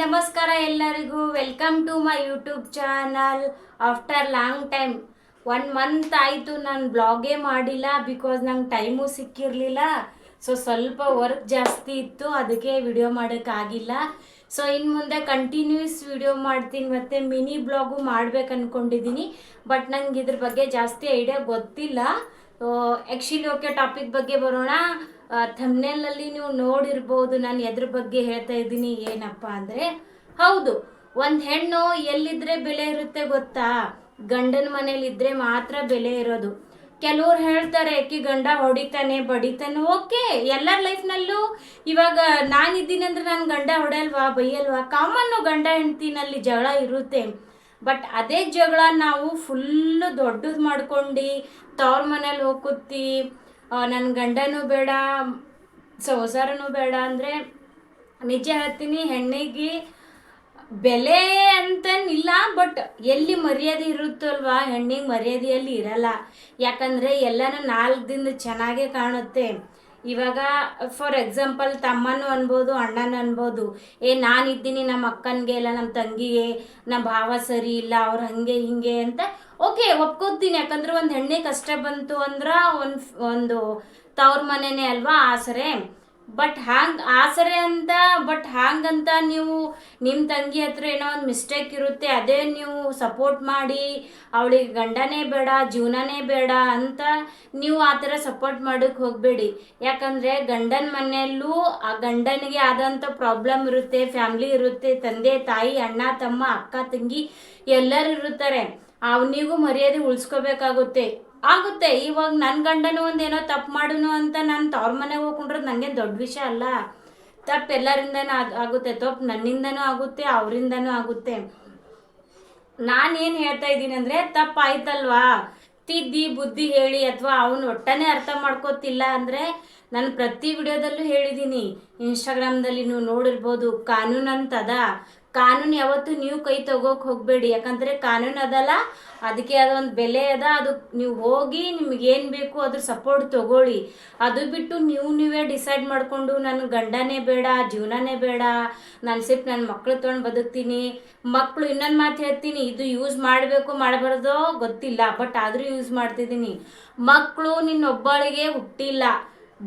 ನಮಸ್ಕಾರ ಎಲ್ಲರಿಗೂ. Welcome to my YouTube channel after long time one month ಆಯಿತು ನಾನು ಬ್ಲಾಗೇ ಮಾಡಿಲ್ಲ ಬಿಕಾಸ್ ನಂಗೆ ಟೈಮು ಸಿಕ್ಕಿರಲಿಲ್ಲ. ಸೊ ಸ್ವಲ್ಪ ವರ್ಕ್ ಜಾಸ್ತಿ ಇತ್ತು, ಅದಕ್ಕೆ ವಿಡಿಯೋ ಮಾಡೋಕ್ಕಾಗಿಲ್ಲ ಸೊ ಇನ್ನು ಮುಂದೆ ಕಂಟಿನ್ಯೂಸ್ ವಿಡಿಯೋ ಮಾಡ್ತೀನಿ, ಮತ್ತು ಮಿನಿ ಬ್ಲಾಗು ಮಾಡ್ಬೇಕು ಅಂದ್ಕೊಂಡಿದ್ದೀನಿ ಬಟ್ ನಂಗೆ ಇದ್ರ ಬಗ್ಗೆ ಜಾಸ್ತಿ ಐಡಿಯಾ ಗೊತ್ತಿಲ್ಲ. ಆ್ಯಕ್ಚುಲಿ ಓಕೆ ಟಾಪಿಕ್ ಬಗ್ಗೆ ಬರೋಣ. ಥಮ್ನೇಲಲ್ಲಿ ನೀವು ನೋಡಿರ್ಬೋದು, ನಾನು ಎದ್ರ ಬಗ್ಗೆ ಹೇಳ್ತಾ ಇದ್ದೀನಿ, ಏನಪ್ಪ ಅಂದರೆ, ಹೌದು, ಒಂದು ಹೆಣ್ಣು ಎಲ್ಲಿದ್ರೆ ಬೆಲೆ ಇರುತ್ತೆ ಗೊತ್ತಾ? ಗಂಡನ ಮನೇಲಿ ಇದ್ರೆ ಮಾತ್ರ ಬೆಲೆ ಇರೋದು. ಕೆಲವ್ರು ಹೇಳ್ತಾರೆ, ಅಕ್ಕಿ ಗಂಡ ಹೊಡಿತಾನೆ, ಬಡಿತಾನೆ. ಓಕೆ, ಎಲ್ಲರ ಲೈಫ್ನಲ್ಲೂ ಇವಾಗ ನಾನಿದ್ದೀನಿ ಅಂದ್ರೆ ನಾನು ಗಂಡ ಹೊಡೆಯಲ್ವಾ? ಬೈಯಲ್ವಾ? ಕಾಮನ್ನು ಗಂಡ ಹೆಂಡ್ತಿನಲ್ಲಿ ಜಗಳ ಇರುತ್ತೆ. ಬಟ್ ಅದೇ ಜಗಳ ನಾವು ಫುಲ್ಲು ದೊಡ್ಡದು ಮಾಡ್ಕೊಂಡು, ತವ್ರ ಮನೇಲಿ ಹೋಗುತ್ತಿ ನನ್ನ ಗಂಡನೂ ಬೇಡ, ಸಂಸಾರನೂ ಬೇಡ ಅಂದರೆ ನಿಜ ಹೇಳ್ತೀನಿ, ಹೆಣ್ಣಿಗೆ ಬೆಲೆ ಅಂತನಿಲ್ಲ, ಬಟ್ ಎಲ್ಲಿ ಮರ್ಯಾದೆ ಇರುತ್ತಲ್ವಾ? ಹೆಣ್ಣಿಗೆ ಮರ್ಯಾದೆಯಲ್ಲಿ ಇರಲ್ಲ. ಯಾಕಂದರೆ ಎಲ್ಲನೂ ನಾಲ್ಕು ದಿನ ಚೆನ್ನಾಗೇ ಕಾಣುತ್ತೆ. ಇವಾಗ ಫಾರ್ ಎಕ್ಸಾಂಪಲ್ ತಮ್ಮನೂ ಅನ್ಬೋದು, ಅಣ್ಣನೂ ಅನ್ಬೋದು, ಏ, ನಾನಿದ್ದೀನಿ, ನಮ್ಮ ಅಕ್ಕನಿಗೆ ಇಲ್ಲ, ನಮ್ಮ ತಂಗಿಗೆ, ನಮ್ಮ ಭಾವ ಸರಿ ಇಲ್ಲ, ಅವ್ರು ಹಾಗೆ, ಹಿಂಗೆ ಅಂತ. ಓಕೆ ಒಪ್ಕೋತೀನಿ, ಯಾಕಂದ್ರೆ ಒಂದು ಹೆಣ್ಣೆ ಕಷ್ಟ ಬಂತು ಅಂದ್ರೆ ಒಂದು ಒಂದು ತವ್ರ ಮನೆನೇ ಅಲ್ವಾ, ಆಸರೆ. ಬಟ್ ಹ್ಯಾಂಗ್ ಆಸರೆ ಅಂತ ಬಟ್ ಹ್ಯಾಂಗಂತ ನೀವು ನಿಮ್ಮ ತಂಗಿ ಹತ್ರ ಏನೋ ಒಂದು ಮಿಸ್ಟೇಕ್ ಇರುತ್ತೆ, ಅದೇ ನೀವು ಸಪೋರ್ಟ್ ಮಾಡಿ, ಅವಳಿಗೆ ಗಂಡನೇ ಬೇಡ, ಜೀವನನೇ ಬೇಡ ಅಂತ ನೀವು ಆ ಥರ ಸಪೋರ್ಟ್ ಮಾಡೋಕ್ಕೆ ಹೋಗಬೇಡಿ. ಯಾಕಂದರೆ ಗಂಡನ ಮನೆಯಲ್ಲೂ ಆ ಗಂಡನಿಗೆ ಆದಂಥ ಪ್ರಾಬ್ಲಮ್ ಇರುತ್ತೆ ಫ್ಯಾಮ್ಲಿ ಇರುತ್ತೆ, ತಂದೆ, ತಾಯಿ, ಅಣ್ಣ, ತಮ್ಮ, ಅಕ್ಕ, ತಂಗಿ ಎಲ್ಲರೂ ಇರುತ್ತಾರೆ. ಅವನಿಗೂ ಮರ್ಯಾದೆ ಉಳಿಸ್ಕೋಬೇಕಾಗುತ್ತೆ. ಆಗುತ್ತೆ. ಇವಾಗ ನನ್ನ ಗಂಡನು ಒಂದೇನೋ ತಪ್ಪು ಮಾಡುನು ಅಂತ ನಾನು ತವ್ರ ಮನೆಗೆ ಹೋಗ್ಕೊಂಡ್ರೆ ನನಗೆ ದೊಡ್ಡ ವಿಷಯ ಅಲ್ಲ. ತಪ್ಪು ಎಲ್ಲರಿಂದನೂ ಆಗುತ್ತೆ. ತಪ್ಪು ನನ್ನಿಂದನೂ ಆಗುತ್ತೆ, ಅವರಿಂದನೂ ಆಗುತ್ತೆ. ನಾನೇನು ಹೇಳ್ತಾ ಇದ್ದೀನಿ ಅಂದರೆ ತಪ್ಪಾಯ್ತಲ್ವಾ ತಿದ್ದಿ, ಬುದ್ಧಿ ಹೇಳಿ ಅಥವಾ ಅವನು ಒಟ್ಟನೇ ಅರ್ಥ ಮಾಡ್ಕೋತಿಲ್ಲ ಅಂದರೆ ನಾನು ಪ್ರತಿ ವಿಡಿಯೋದಲ್ಲೂ ಹೇಳಿದ್ದೀನಿ ಇನ್ಸ್ಟಾಗ್ರಾಮ್ದಲ್ಲಿ ನೀವು ನೋಡಿರ್ಬೋದು ಕಾನೂನು ಅಂತದ ಕಾನೂನು ಯಾವತ್ತು ನೀವು ಕೈ ತಗೋಕೆ ಹೋಗಬೇಡಿ. ಯಾಕಂದರೆ ಕಾನೂನು ಅದಲ್ಲ. ಅದಕ್ಕೆ ಅದೊಂದು ಬೆಲೆ ಅದ. ಅದು ನೀವು ಹೋಗಿ ನಿಮ್ಗೆ ಏನು ಬೇಕು ಅದ್ರ ಸಪೋರ್ಟ್ ತಗೊಳ್ಳಿ. ಅದು ಬಿಟ್ಟು ನೀವು ನೀವೇ ಡಿಸೈಡ್ ಮಾಡಿಕೊಂಡು ನನ್ನ ಗಂಡನೇ ಬೇಡ, ಜೀವನನೇ ಬೇಡ, ನಾನು ಸಿಪ್ ನನ್ನ ಮಕ್ಳು ತೊಗೊಂಡು ಬದುಕ್ತೀನಿ. ಮಕ್ಕಳು ಇನ್ನೊಂದು ಮಾತು ಹೇಳ್ತೀನಿ. ಇದು ಯೂಸ್ ಮಾಡಬೇಕು ಮಾಡಬಾರ್ದೋ ಗೊತ್ತಿಲ್ಲ. ಬಟ್ ಆದರೂ ಯೂಸ್ ಮಾಡ್ತಿದ್ದೀನಿ. ಮಕ್ಕಳು ನಿನ್ನೊಬ್ಬಳಿಗೆ ಹುಟ್ಟಿಲ್ಲ.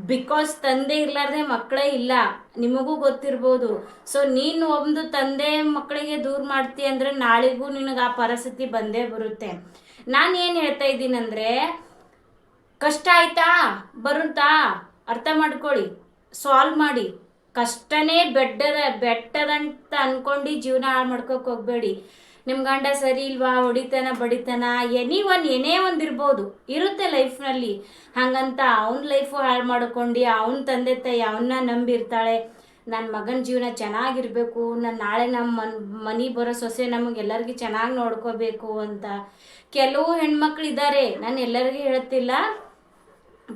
ಬಿಕಾಸ್ ತಂದೆ ಇರ್ಲಾರ್ದೆ ಮಕ್ಕಳೇ ಇಲ್ಲ. ನಿಮಗೂ ಗೊತ್ತಿರ್ಬೋದು. ಸೊ ನೀನು ಒಂದು ತಂದೆ ಮಕ್ಕಳಿಗೆ ದೂರ ಮಾಡ್ತಿ ಅಂದರೆ ನಾಳೆಗೂ ನಿನಗೆ ಆ ಪರಿಸ್ಥಿತಿ ಬಂದೇ ಬರುತ್ತೆ. ನಾನು ಏನು ಹೇಳ್ತಾ ಇದ್ದೀನಂದರೆ, ಕಷ್ಟ ಆಯ್ತಾ? ಬರುತ್ತಾ? ಅರ್ಥ ಮಾಡ್ಕೊಳ್ಳಿ. ಸಾಲ್ವ್ ಮಾಡಿ. ಕಷ್ಟನೇ ಬೆಟ್ಟದ, ಬೆಟ್ಟದಂತ ಅನ್ಕೊಂಡು ಜೀವನ ಹಾಳು ಮಾಡ್ಕೋಕೆ ಹೋಗಬೇಡಿ. ನಿಮ್ಮ ಗಂಡ ಸರಿ ಇಲ್ವಾ? ಹೊಡಿತಾನ, ಬಡಿತಾನ? ಎನಿ ಒನ್ ಏನೇ ಒಂದು ಇರ್ಬೋದು ಇರುತ್ತೆ ಲೈಫ್ನಲ್ಲಿ ಹಾಗಂತ ಅವನ ಲೈಫು ಹಾಳು ಮಾಡ್ಕೊಂಡು, ಅವನ ತಂದೆ ತಾಯಿ ಅವನ್ನ ನಂಬಿರ್ತಾಳೆ ನನ್ನ ಮಗನ ಜೀವನ ಚೆನ್ನಾಗಿರಬೇಕು. ನಾನು ನಾಳೆ ನಮ್ಮ ಮನ್, ಮನೆ ಬರೋ ಸೊಸೆ ನಮಗೆಲ್ಲರಿಗೂ ಚೆನ್ನಾಗಿ ನೋಡ್ಕೋಬೇಕು ಅಂತ. ಕೆಲವು ಹೆಣ್ಮಕ್ಳು ಇದ್ದಾರೆ ನಾನು ಎಲ್ಲರಿಗೂ ಹೇಳ್ತಿಲ್ಲ.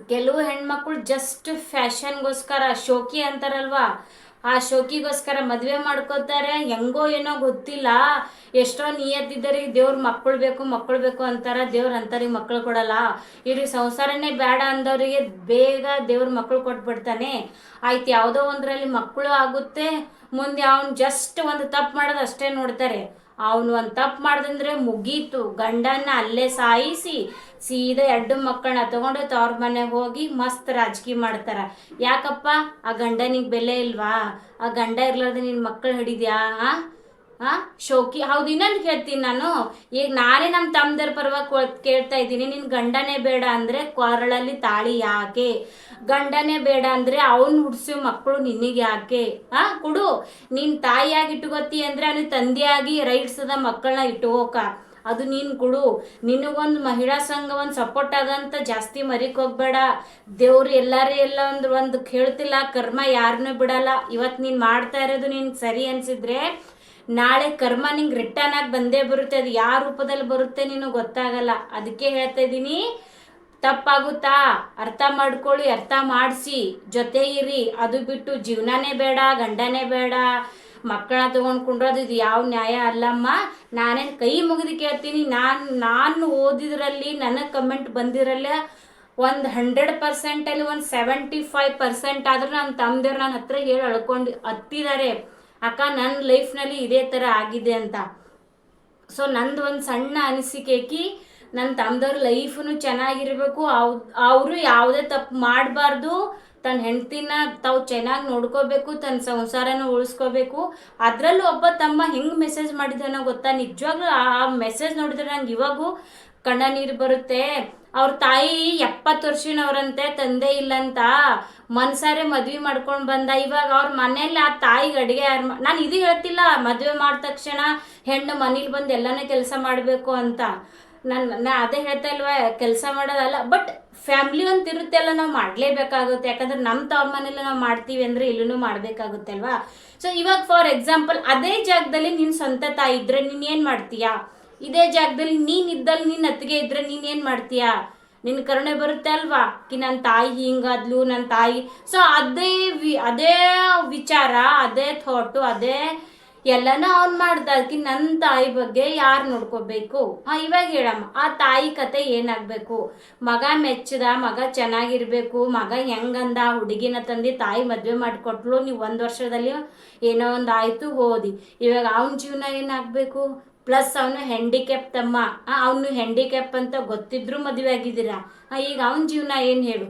ಕೆಲವು ಹೆಣ್ಮಕ್ಳು ಜಸ್ಟ್ ಫ್ಯಾಷನ್ಗೋಸ್ಕರ ಶೋಕಿ ಅಂತಾರಲ್ವಾ? ಆ ಶೋಕಿಗೋಸ್ಕರ ಮದುವೆ ಮಾಡ್ಕೋತಾರೆ, ಹೆಂಗೋ ಏನೋ ಗೊತ್ತಿಲ್ಲ. ಎಷ್ಟೋ ನಿಯತ್ತಿದ್ದಾರೆ ದೇವ್ರ ಮಕ್ಕಳು ಬೇಕು ಮಕ್ಕಳು ಬೇಕು ಅಂತಾರ, ದೇವ್ರ ಅಂತಾರಿಗೆ ಮಕ್ಕಳು ಕೊಡಲ್ಲ. ಇವ್ರಿಗೆ ಸಂಸಾರನೇ ಬೇಡ ಅಂದವರಿಗೆ ಬೇಗ ದೇವ್ರ ಮಕ್ಕಳು ಕೊಟ್ಬಿಡ್ತಾನೆ. ಆಯ್ತು, ಯಾವುದೋ ಒಂದರಲ್ಲಿ ಮಕ್ಕಳು ಆಗುತ್ತೆ. ಮುಂದೆ ಅವ್ನು ಜಸ್ಟ್ ಒಂದು ತಪ್ಪು ಮಾಡೋದು ಅಷ್ಟೇ ನೋಡ್ತಾರೆ. ಅವನು ಒಂದು ತಪ್ಪು ಮಾಡ್ದಂದ್ರೆ ಮುಗೀತು. ಗಂಡನ್ನ ಅಲ್ಲೇ ಸಾಯಿಸಿ ಸೀದಾ ಎರಡು ಮಕ್ಕಳನ್ನ ತಗೊಂಡು ತವ್ರ ಮನೆಗೆ ಹೋಗಿ ಮಸ್ತ್ ರಾಜಕೀಯ ಮಾಡ್ತಾರ. ಯಾಕಪ್ಪ? ಆ ಗಂಡನಿಗೆ ಬೆಲೆ ಇಲ್ವಾ? ಆ ಗಂಡ ಇರ್ಲಾರ್ದೆ ನಿನ್ನ ಮಕ್ಕಳು ಹಿಡಿದ್ಯಾ? ಆ? ಆ? ಶೋಕಿ, ಹೌದು, ಇನ್ನೊಂದು ಕೇಳ್ತೀನಿ ನಾನು. ಈಗ ನಾನೇ ನಮ್ಮ ತಮ್ಮದರ ಪರವಾಗಿ ಕೇಳ್ತಾ ಇದ್ದೀನಿ. ನಿನ್ನ ಗಂಡನೇ ಬೇಡ ಅಂದರೆ ಕೊರಳಲ್ಲಿ ತಾಳಿ ಯಾಕೆ? ಗಂಡನೇ ಬೇಡ ಅಂದರೆ ಅವನು ಹುಡ್ಸೋ ಮಕ್ಕಳು ನಿನಗೆ ಯಾಕೆ? ಹಾ ಕೊಡು. ನೀನು ತಾಯಿಯಾಗಿ ಇಟ್ಕೋತಿ ಅಂದ್ರೆ ಅವನಿಗೆ ತಂದೆಯಾಗಿ ರೈಟ್ಸದ ಮಕ್ಕಳನ್ನ ಇಟ್ಕೋಕ ಅದು ನೀನು ಕೊಡು. ನಿನಗೊಂದು ಮಹಿಳಾ ಸಂಘ ಒಂದು ಸಪೋರ್ಟ್ ಆಗಂತ ಜಾಸ್ತಿ ಮರಿಕ್ ಹೋಗ್ಬೇಡ. ದೇವ್ರು ಎಲ್ಲಾರೇ ಎಲ್ಲ ಒಂದು ಒಂದು ಕೇಳ್ತಿಲ್ಲ, ಕರ್ಮ ಯಾರನ್ನೂ ಬಿಡಲ್ಲ. ಇವತ್ತು ನೀನು ಮಾಡ್ತಾ ಇರೋದು ನಿನ್ಗೆ ಸರಿ ಅನಿಸಿದ್ರೆ ನಾಳೆ ಕರ್ಮ ನಿಂಗೆ ರಿಟರ್ನ್ ಆಗಿ ಬಂದೇ ಬರುತ್ತೆ. ಅದು ಯಾವ ರೂಪದಲ್ಲಿ ಬರುತ್ತೆ ನೀನು ಗೊತ್ತಾಗಲ್ಲ. ಅದಕ್ಕೆ ಹೇಳ್ತಾ ಇದ್ದೀನಿ, ತಪ್ಪಾಗುತ್ತಾ? ಅರ್ಥ ಮಾಡ್ಕೊಳ್ಳಿ, ಅರ್ಥ ಮಾಡಿಸಿ. ಜೊತೆ ಇರಿ. ಅದು ಬಿಟ್ಟು ಜೀವನನೇ ಬೇಡ, ಗಂಡನೇ ಬೇಡ ಮಕ್ಕಳ ತೊಗೊಂಡು ಕುಂಡ್ರೋದು ಇದು ಯಾವ ನ್ಯಾಯ ಅಲ್ಲಮ್ಮ? ನಾನೇನು ಕೈ ಮುಗಿದು ಕೇಳ್ತೀನಿ. ನಾನು ನಾನು ಓದಿದ್ರಲ್ಲಿ ನನಗೆ ಕಮೆಂಟ್ ಬಂದಿರಲ್ಲ ಒಂದು ಹಂಡ್ರೆಡ್ ಪರ್ಸೆಂಟಲ್ಲಿ ಒಂದು ಸೆವೆಂಟಿ ಫೈವ್ ಪರ್ಸೆಂಟ್ ಆದರೂ ನನ್ನ ತಮ್ಮದೇವ್ರು ನನ್ನ ಹತ್ರ ಹೇಳಿ ಅಳ್ಕೊಂಡು ಹತ್ತಿದ್ದಾರೆ. ಅಕ್ಕ ನನ್ನ ಲೈಫ್ನಲ್ಲಿ ಇದೇ ಥರ ಆಗಿದೆ ಅಂತ. ಸೊ ನಂದು ಒಂದು ಸಣ್ಣ ಅನಿಸಿಕೆಕಿ ನನ್ನ ತಮ್ಮದವ್ರ ಲೈಫನು ಚೆನ್ನಾಗಿರಬೇಕು. ಅವ್ ಅವರು ಯಾವುದೇ ತಪ್ಪು ಮಾಡಬಾರ್ದು. ತನ್ನ ಹೆಂಡ್ತಿನ ತಾವು ಚೆನ್ನಾಗಿ ನೋಡ್ಕೋಬೇಕು ತನ್ನ ಸಂಸಾರನ ಉಳಿಸ್ಕೋಬೇಕು. ಅದರಲ್ಲೂ ಒಬ್ಬ ತಮ್ಮ ಹೆಂಗೆ ಮೆಸೇಜ್ ಮಾಡಿದಾನೋ ಗೊತ್ತಾ? ನಿಜವಾಗ್ಲೂ ಆ ಮೆಸೇಜ್ ನೋಡಿದ್ರೆ ನಂಗೆ ಇವಾಗೂ ಕಣ್ಣ ನೀರು ಬರುತ್ತೆ. ಅವ್ರ ತಾಯಿ ಎಪ್ಪತ್ತು ವರ್ಷನವರಂತೆ, ತಂದೆ ಇಲ್ಲಂತ. ಮನ್ಸಾರೆ ಮದ್ವೆ ಮಾಡ್ಕೊಂಡು ಬಂದ. ಇವಾಗ ಅವ್ರ ಮನೇಲಿ ಆ ತಾಯಿಗೆ ಅಡುಗೆ ಯಾರು ನಾನು ಇದು ಹೇಳ್ತಿಲ್ಲ, ಮದುವೆ ಮಾಡಿದ ತಕ್ಷಣ ಹೆಣ್ಣು ಮನೇಲಿ ಬಂದು ಎಲ್ಲನೇ ಕೆಲಸ ಮಾಡಬೇಕು ಅಂತ. ನಾನು ನಾ ಅದೇ ಹೇಳ್ತಾ ಇಲ್ವಾ, ಕೆಲಸ ಮಾಡೋದಲ್ಲ. ಬಟ್ ಫ್ಯಾಮ್ಲಿ ಅಂತ ಇರುತ್ತೆ ಅಲ್ಲ, ನಾವು ಮಾಡಲೇಬೇಕಾಗುತ್ತೆ. ಯಾಕಂದ್ರೆ ನಮ್ಮ ತವ್ರ ಮನೇಲಿ ನಾವು ಮಾಡ್ತೀವಿ ಅಂದರೆ ಇಲ್ಲೂ ಮಾಡಬೇಕಾಗುತ್ತೆ ಅಲ್ವಾ? ಸೊ ಇವಾಗ ಫಾರ್ ಎಕ್ಸಾಂಪಲ್ ಅದೇ ಜಾಗದಲ್ಲಿ ನಿನ್ನ ಸ್ವಂತ ತಾಯಿ ಇದ್ರೆ ನೀನು ಏನು ಮಾಡ್ತೀಯಾ? ಇದೇ ಜಾಗದಲ್ಲಿ ನೀನು ಇದ್ದಲ್ಲಿ ನಿನ್ನ ಅತ್ತಿಗೆ ಇದ್ರೆ ನೀನು ಏನು ಮಾಡ್ತೀಯಾ? ನಿನ್ನ ಕರುಣೆ ಬರುತ್ತೆ ಅಲ್ವಾ? ಕಿ ನನ್ನ ತಾಯಿ ಹಿಂಗಾದ್ಲು ನನ್ನ ತಾಯಿ. ಸೊ ಅದೇ ವಿ, ಅದೇ ವಿಚಾರ, ಅದೇ ಥಾಟು ಅದೇ ಎಲ್ಲನೂ ಅವ್ನು ಮಾಡ್ದ. ಕಿ ನನ್ನ ತಾಯಿ ಬಗ್ಗೆ ಯಾರು ನೋಡ್ಕೋಬೇಕು? ಹಾಂ, ಇವಾಗ ಹೇಳಮ್ಮ. ಆ ತಾಯಿ ಕತೆ ಏನಾಗಬೇಕು? ಮಗ ಮೆಚ್ಚದ, ಮಗ ಚೆನ್ನಾಗಿರ್ಬೇಕು, ಮಗ ಹೆಂಗಂದ ಹುಡುಗಿನ ತಂದು ತಾಯಿ ಮದುವೆ ಮಾಡಿಕೊಟ್ಲು, ನೀವು ಒಂದು ವರ್ಷದಲ್ಲಿ ಏನೋ ಒಂದು ಆಯಿತು ಓದಿ ಇವಾಗ ಅವನ ಜೀವನ ಏನಾಗಬೇಕು? ಪ್ಲಸ್ ಅವನು ಹ್ಯಾಂಡಿಕ್ಯಾಪ್ ತಮ್ಮ. ಅವನು ಹ್ಯಾಂಡಿಕ್ಯಾಪ್ ಅಂತ ಗೊತ್ತಿದ್ರು ಮದುವೆ ಆಗಿದ್ದೀರಾ? ಈಗ ಅವನ ಜೀವನ ಏನು ಹೇಳು?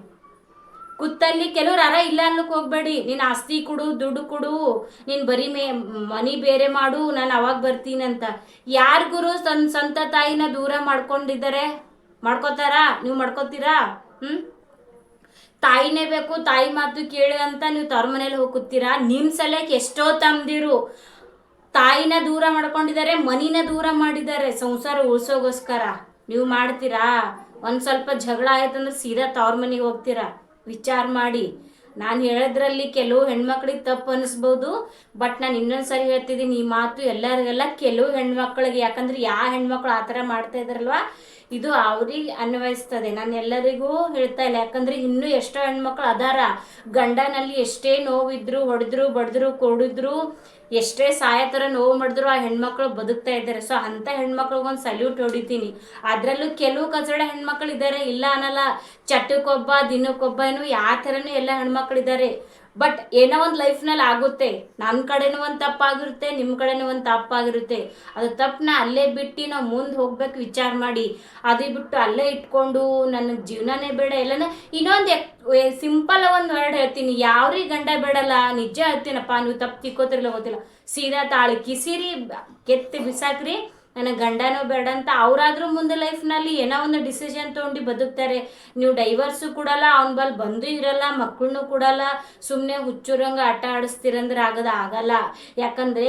ಕುತ್ತಲ್ಲಿ ಕೆಲವ್ರು ಅರ ಇಲ್ಲ ಅನ್ನಕ್ಕೆ ಹೋಗ್ಬೇಡಿ. ನೀನು ಆಸ್ತಿ ಕೊಡು, ದುಡ್ಡು ಕೊಡು, ನೀನು ಬರೀ ಮೇ, ಮನಿ ಬೇರೆ ಮಾಡು, ನಾನು ಅವಾಗ ಬರ್ತೀನಂತ ಯಾರಿಗೂ ತನ್ನ ಸ್ವಂತ ತಾಯಿನ ದೂರ ಮಾಡ್ಕೊಂಡಿದ್ದಾರೆ? ಮಾಡ್ಕೋತಾರಾ? ನೀವು ಮಾಡ್ಕೋತೀರಾ? ಹ್ಞೂ ತಾಯಿನೇ ಬೇಕು, ತಾಯಿ ಮಾತು ಕೇಳು ಅಂತ ನೀವು ತವ್ರ ಮನೇಲಿ ಹೋಗುತ್ತೀರಾ ನಿಮ್ಮ ಸಲಕ್ಕೆ ಎಷ್ಟೋ ತಮ್ದಿರು ತಾಯಿನ ದೂರ ಮಾಡ್ಕೊಂಡಿದ್ದಾರೆ, ಮನಿನ ದೂರ ಮಾಡಿದ್ದಾರೆ, ಸಂಸಾರ ಉಳಿಸೋಗೋಸ್ಕರ. ನೀವು ಮಾಡ್ತೀರಾ? ಒಂದು ಸ್ವಲ್ಪ ಜಗಳ ಆಯ್ತಂದ್ರೆ ಸೀದಾ ತವ್ರ ಮನೆಗೆ ಹೋಗ್ತೀರಾ? ವಿಚಾರ ಮಾಡಿ. ನಾನು ಹೇಳೋದ್ರಲ್ಲಿ ಕೆಲವು ಹೆಣ್ಮಕ್ಳಿಗೆ ತಪ್ಪು ಅನಿಸ್ಬೋದು, ಬಟ್ ನಾನು ಇನ್ನೊಂದ್ಸರಿ ಹೇಳ್ತಿದ್ದೀನಿ ಈ ಮಾತು ಎಲ್ಲರಿಗೆಲ್ಲ, ಕೆಲವು ಹೆಣ್ಮಕ್ಳಿಗೆ. ಯಾಕಂದ್ರೆ ಯಾವ ಹೆಣ್ಮಕ್ಳು ಆ ಥರ ಮಾಡ್ತಾ ಇದ್ರಲ್ವಾ ಇದು ಅವ್ರಿಗೆ ಅನ್ವಯಿಸ್ತದೆ. ನಾನು ಎಲ್ಲರಿಗೂ ಹೇಳ್ತಾ ಇಲ್ಲ. ಯಾಕಂದ್ರೆ ಇನ್ನೂ ಎಷ್ಟೋ ಹೆಣ್ಮಕ್ಳು ಅದಾರ. ಗಂಡನಲ್ಲಿ ಎಷ್ಟೇ ನೋವಿದ್ರು, ಹೊಡೆದ್ರು, ಬಡಿದ್ರು, ಕೊಡಿದ್ರು ಎಷ್ಟೇ ಸಾಯತರ ನೋವು ಮಾಡಿದ್ರು ಆ ಹೆಣ್ಮಕ್ಳು ಬದುಕ್ತಾ ಇದ್ದಾರೆ. ಸೊ ಅಂಥ ಹೆಣ್ಮಕ್ಳಿಗೊಂದು ಸಲ್ಯೂಟ್ ಹೊಡಿತೀನಿ. ಅದರಲ್ಲೂ ಕೆಲವು ಕಚಡ ಹೆಣ್ಮಕ್ಳು ಇದ್ದಾರೆ ಇಲ್ಲ ಅನ್ನಲ್ಲ ಚಟ್ಟಕ್ಕೊಬ್ಬ ದಿನಕ್ಕೊಬ್ಬ, ಏನು ಯಾವ ಥರನೂ ಎಲ್ಲ ಹೆಣ್ಮಕ್ಳು ಇದ್ದಾರೆ ಬಟ್ ಏನೋ ಒಂದು ಲೈಫ್ನಲ್ಲಿ ಆಗುತ್ತೆ. ನನ್ನ ಕಡೆನೂ ಒಂದು ತಪ್ಪಾಗಿರುತ್ತೆ ನಿಮ್ಮ ಕಡೆನೂ ಒಂದು ತಪ್ಪಾಗಿರುತ್ತೆ. ಅದು ತಪ್ಪನ್ನ ಅಲ್ಲೇ ಬಿಟ್ಟು ನಾವು ಮುಂದೆ ಹೋಗ್ಬೇಕು ವಿಚಾರ ಮಾಡಿ. ಅದು ಬಿಟ್ಟು ಅಲ್ಲೇ ಇಟ್ಕೊಂಡು ನನ್ನ ಜೀವನನೇ ಬೇಡ. ಎಲ್ಲನ ಇನ್ನೊಂದು ಸಿಂಪಲ್ ಒಂದು ವರ್ಡ್ ಹೇಳ್ತೀನಿ. ಯಾವ್ರಿ ಗಂಡ ಬೇಡಲ್ಲ, ನಿಜ ಹೇಳ್ತೀನಪ್ಪ. ನೀವು ತಪ್ಪು ತಿಕ್ಕೋತಿರಲ್ಲ ಗೊತ್ತಿಲ್ಲ ಸೀದಾ ತಾಳಿ ಕಿಸಿರಿ ಕೆತ್ತಿ ಬಿಸಾಕ್ರಿ. ನನಗೆ ಗಂಡನೂ ಬೇಡ ಅಂತ ಅವರಾದ್ರೂ ಮುಂದೆ ಲೈಫ್ನಲ್ಲಿ ಏನೋ ಒಂದು ಡಿಸಿಷನ್ ತೊಗೊಂಡು ಬದುಕ್ತಾರೆ. ನೀವು ಡೈವರ್ಸು ಕೊಡಲ್ಲ, ಅವ್ನ ಬಲ್ ಬಂದು ಇರಲ್ಲ ಮಕ್ಕಳನ್ನೂ ಕೊಡಲ್ಲ ಸುಮ್ಮನೆ ಹುಚ್ಚುರಂಗೆ ಆಟ ಆಡಿಸ್ತೀರಂದ್ರೆ ಆಗದ, ಆಗಲ್ಲ. ಯಾಕಂದರೆ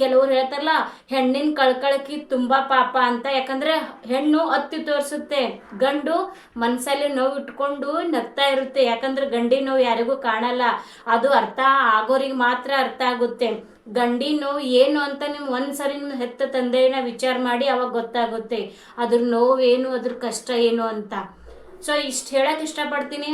ಕೆಲವ್ರು ಹೇಳ್ತಾರಲ್ಲ, ಹೆಣ್ಣಿನ ಕಳ್ಕಳಕಿ ತುಂಬ ಪಾಪ ಅಂತ. ಯಾಕಂದರೆ ಹೆಣ್ಣು ಅತ್ತಿ ತೋರಿಸುತ್ತೆ. ಗಂಡು ಮನಸ್ಸಲ್ಲಿ ನೋವು ಇಟ್ಕೊಂಡು ನಗ್ತಾ ಇರುತ್ತೆ. ಯಾಕಂದ್ರೆ ಗಂಡಿ ನೋವು ಯಾರಿಗೂ ಕಾಣಲ್ಲ. ಅದು ಅರ್ಥ ಆಗೋರಿಗೆ ಮಾತ್ರ ಅರ್ಥ ಆಗುತ್ತೆ. ಗಂಡಿ ನೋವು ಏನು ಅಂತ ನೀವು ಒಂದ್ಸರಿ ನಿಮ್ಮ ಹೆತ್ತ ತಂದೆಯನ್ನ ವಿಚಾರ ಮಾಡಿ ಅವಾಗ ಗೊತ್ತಾಗುತ್ತೆ. ಅದ್ರ ನೋವೇನು, ಅದ್ರ ಕಷ್ಟ ಏನು ಅಂತ. ಸೊ ಇಷ್ಟು ಹೇಳಕ್ಕೆ ಇಷ್ಟಪಡ್ತೀನಿ.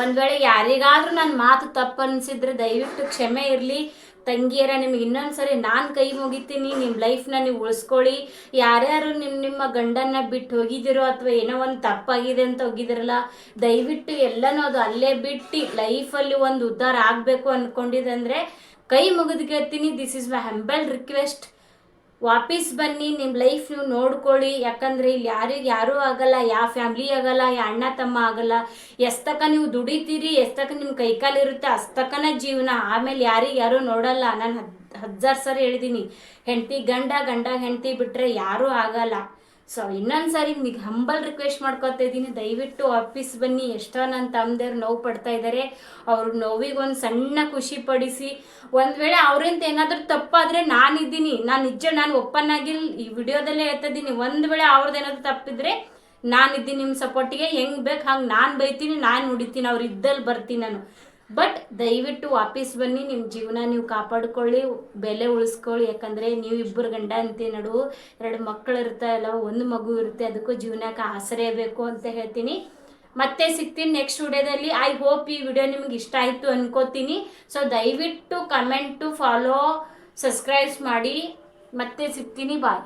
ಒಂದು ವೇಳೆ ಯಾರಿಗಾದ್ರೂ ನನ್ನ ಮಾತು ತಪ್ಪು ಅನಿಸಿದ್ರೆ ದಯವಿಟ್ಟು ಕ್ಷಮೆ ಇರಲಿ. ತಂಗಿಯರ ನಿಮ್ಗೆ ಇನ್ನೊಂದು ಸರಿ ನಾನು ಕೈ ಮುಗಿತೀನಿ. ನಿಮ್ಮ ಲೈಫ್ನ ನೀವು ಉಳಿಸ್ಕೊಳ್ಳಿ. ಯಾರ್ಯಾರು ನಿಮ್ಮ ನಿಮ್ಮ ಗಂಡನ್ನ ಬಿಟ್ಟು ಹೋಗಿದ್ದೀರೋ ಅಥವಾ ಏನೋ ಒಂದು ತಪ್ಪಾಗಿದೆ ಅಂತ ಹೋಗಿದಿರಲ್ಲ ದಯವಿಟ್ಟು ಎಲ್ಲನೂ ಅದು ಅಲ್ಲೇ ಬಿಟ್ಟು ಲೈಫಲ್ಲಿ ಒಂದು ಉದ್ಧಾರ ಆಗಬೇಕು ಅಂದ್ಕೊಂಡಿದ್ದಂದರೆ ಕೈ ಮುಗಿದು ಕೇಳ್ತೀನಿ this is my humble request ವಾಪಸ್ ಬನ್ನಿ ನಿಮ್ಮ ಲೈಫ್ ನೀವು ನೋಡ್ಕೊಳ್ಳಿ. ಯಾಕಂದ್ರೆ ಇಲ್ಲಿ ಯಾರಿಗೆ ಯಾರೂ ಆಗಲ್ಲ ಯಾವ ಫ್ಯಾಮ್ಲಿ ಆಗಲ್ಲ ಯಾವ ಅಣ್ಣ, ತಮ್ಮ ಆಗಲ್ಲ. ಎಸ್ತಕ ನೀವು ದುಡಿತೀರಿ ಎಷ್ಟಕ ನಿಮ್ಮ ಕೈಕಾಲು ಇರುತ್ತೆ ಅಸ್ತಕನ ಜೀವನ ಆಮೇಲೆ ಯಾರಿಗೆ ಯಾರೂ ನೋಡಲ್ಲ. ನಾನು ಹದ್ ಹಜಾರು ಸರಿ ಹೇಳಿದ್ದೀನಿ ಹೆಂಡತಿ ಗಂಡ ಗಂಡ, ಹೆಂಡತಿ ಬಿಟ್ಟರೆ ಯಾರೂ ಆಗಲ್ಲ. ಸೊ ಇನ್ನೊಂದು ಸಾರಿ ನಿಮಗೆ ಹಂಬಲ್ ರಿಕ್ವೆಸ್ಟ್ ಮಾಡ್ಕೊತಾ ಇದ್ದೀನಿ. ದಯವಿಟ್ಟು ಆಫೀಸ್ ಬನ್ನಿ. ಎಷ್ಟೋ ನನ್ನ ತಮ್ಮದೇವ್ರು ನೋವು ಪಡ್ತಾ ಇದ್ದಾರೆ ಅವ್ರ ನೋವಿಗೆ ಒಂದು ಸಣ್ಣ ಖುಷಿ ಪಡಿಸಿ. ಒಂದು ವೇಳೆ ಅವರಿಂದ ಏನಾದರೂ ತಪ್ಪಾದರೆ ನಾನಿದ್ದೀನಿ. ನಾನು ನಿಜ, ನಾನು ಓಪನ್ ಆಗಿ ಈ ವಿಡಿಯೋದಲ್ಲೇ ಹೇಳ್ತಿದ್ದೀನಿ ಒಂದು ವೇಳೆ ಅವ್ರದ್ದು ಏನಾದರೂ ತಪ್ಪಿದ್ರೆ ನಾನಿದ್ದೀನಿ ನಿಮ್ಮ ಸಪೋರ್ಟಿಗೆ ಹೆಂಗೆ ಬೇಕು ಹಂಗೆ ನಾನು ಬೈತೀನಿ, ನಾನು ನುಡಿತೀನಿ, ಅವ್ರು ಇದ್ದಲ್ಲಿ ಬರ್ತೀನಿ ನಾನು. ಬಟ್ ದಯವಿಟ್ಟು ವಾಪಸ್ ಬನ್ನಿ ನಿಮ್ಮ ಜೀವನ ನೀವು ಕಾಪಾಡ್ಕೊಳ್ಳಿ, ಬೆಲೆ ಉಳಿಸ್ಕೊಳ್ಳಿ. ಯಾಕಂದರೆ ನೀವು ಇಬ್ಬರು ಗಂಡ ಅಂತಿ ನಡುವು ಎರಡು ಮಕ್ಕಳು ಇರ್ತಾಯಲ್ಲ ಒಂದು ಮಗು ಇರುತ್ತೆ, ಅದಕ್ಕೂ ಜೀವನಕ್ಕೆ ಆಸರೆ ಬೇಕು ಅಂತ ಹೇಳ್ತೀನಿ. ಮತ್ತೆ ಸಿಗ್ತೀನಿ ನೆಕ್ಸ್ಟ್ ವಿಡಿಯೋದಲ್ಲಿ. ಐ ಹೋಪ್ ಈ ವಿಡಿಯೋ ನಿಮ್ಗೆ ಇಷ್ಟ ಆಯಿತು ಅನ್ಕೋತೀನಿ. ಸೊ ದಯವಿಟ್ಟು ಕಮೆಂಟು ಫಾಲೋ ಸಬ್ಸ್ಕ್ರೈಬ್ಸ್ ಮಾಡಿ. ಮತ್ತೆ ಸಿಗ್ತೀನಿ ಬಾಯ್